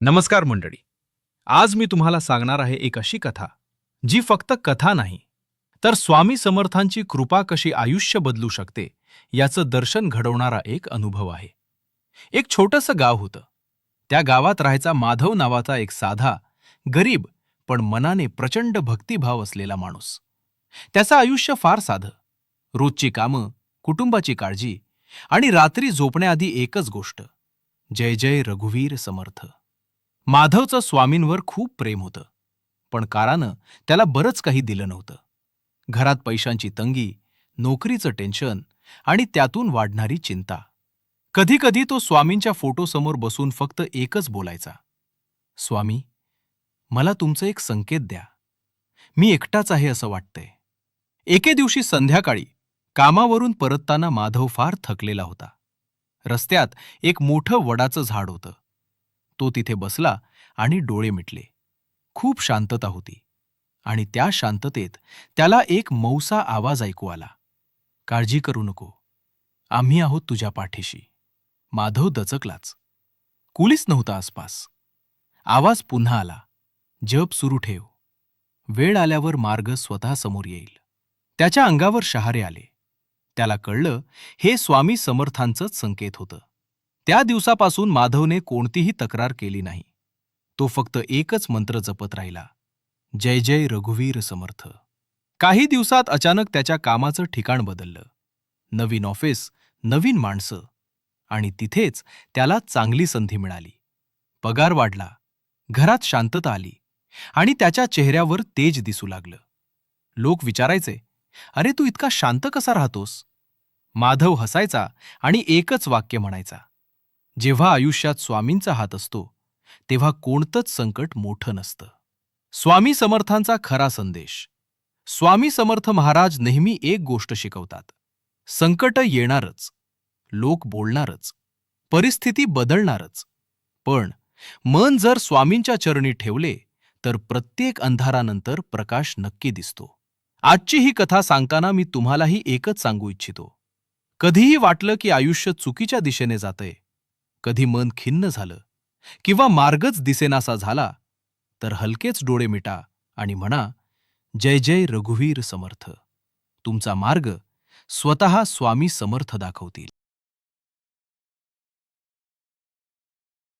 नमस्कार मंडळी. आज मी तुम्हाला सांगणार आहे एक अशी कथा जी फक्त कथा नाही तर स्वामी समर्थांची कृपा कशी आयुष्य बदलू शकते याचं दर्शन घडवणारा एक अनुभव आहे. एक छोटंसं गाव होतं. त्या गावात राहायचा माधव नावाचा एक साधा गरीब पण मनाने प्रचंड भक्तिभाव असलेला माणूस. त्याचं आयुष्य फार साधं. रोजची कामं कुटुंबाची काळजी आणि रात्री झोपण्याआधी एकच गोष्ट जय जय रघुवीर समर्थ. माधवचं स्वामींवर खूप प्रेम होतं पण कारानं त्याला बरंच काही दिलं नव्हतं. घरात पैशांची तंगी नोकरीचं टेन्शन आणि त्यातून वाढणारी चिंता. कधीकधी तो स्वामींच्या फोटोसमोर बसून फक्त एकच बोलायचा. स्वामी मला तुमचं एक संकेत द्या. मी एकटाच आहे असं वाटतंय. एके दिवशी संध्याकाळी कामावरून परतताना माधव फार थकलेला होता. रस्त्यात एक मोठं वडाचं झाड होतं. तो तिथे बसला आणि डोळे मिटले. खूप शांतता होती आणि त्या शांततेत त्याला एक मौसा आवाज ऐकू आला. काळजी करू नको. आम्ही आहोत तुझ्या पाठीशी. माधव दचकलाच. कुलीच नव्हता आसपास. आवाज पुन्हा आला. जप सुरू ठेव. वेळ आल्यावर मार्ग स्वतः समोर येईल. त्याच्या अंगावर शहारे आले. त्याला कळलं हे स्वामी समर्थांचंच संकेत होतं. त्या दिवसापासून माधवने कोणतीही तक्रार केली नाही. तो फक्त एकच मंत्र जपत राहिला. जय जय रघुवीर समर्थ. काही दिवसात अचानक त्याच्या कामाचं ठिकाण बदललं. नवीन ऑफिस नवीन माणसं. आणि तिथेच त्याला चांगली संधी मिळाली. पगार वाढला. घरात शांतता आली. आणि त्याच्या चेहऱ्यावर तेज दिसू लागलं. लोक विचारायचे अरे तू इतका शांत कसा राहतोस? माधव हसायचा आणि एकच वाक्य म्हणायचा जेव्हा आयुष्यात स्वामींचा हात असतो तेव्हा कोणतंच संकट मोठं नसतं. स्वामी समर्थांचा खरा संदेश. स्वामी समर्थ महाराज नेहमी एक गोष्ट शिकवतात. संकट येणारच लोक बोलणारच परिस्थिती बदलणारच. पण मन जर स्वामींच्या चरणी ठेवले तर प्रत्येक अंधारानंतर प्रकाश नक्की दिसतो. आजची ही कथा सांगताना मी तुम्हालाही एकच सांगू इच्छितो. कधीही वाटलं की आयुष्य चुकीच्या दिशेने जातंय कधी मन खिन्न झालं किंवा मार्गच दिसेनासा झाला तर हलकेच डोळे मिटा आणि म्हणा जय जय रघुवीर समर्थ. तुमचा मार्ग स्वतः स्वामी समर्थ दाखवतील.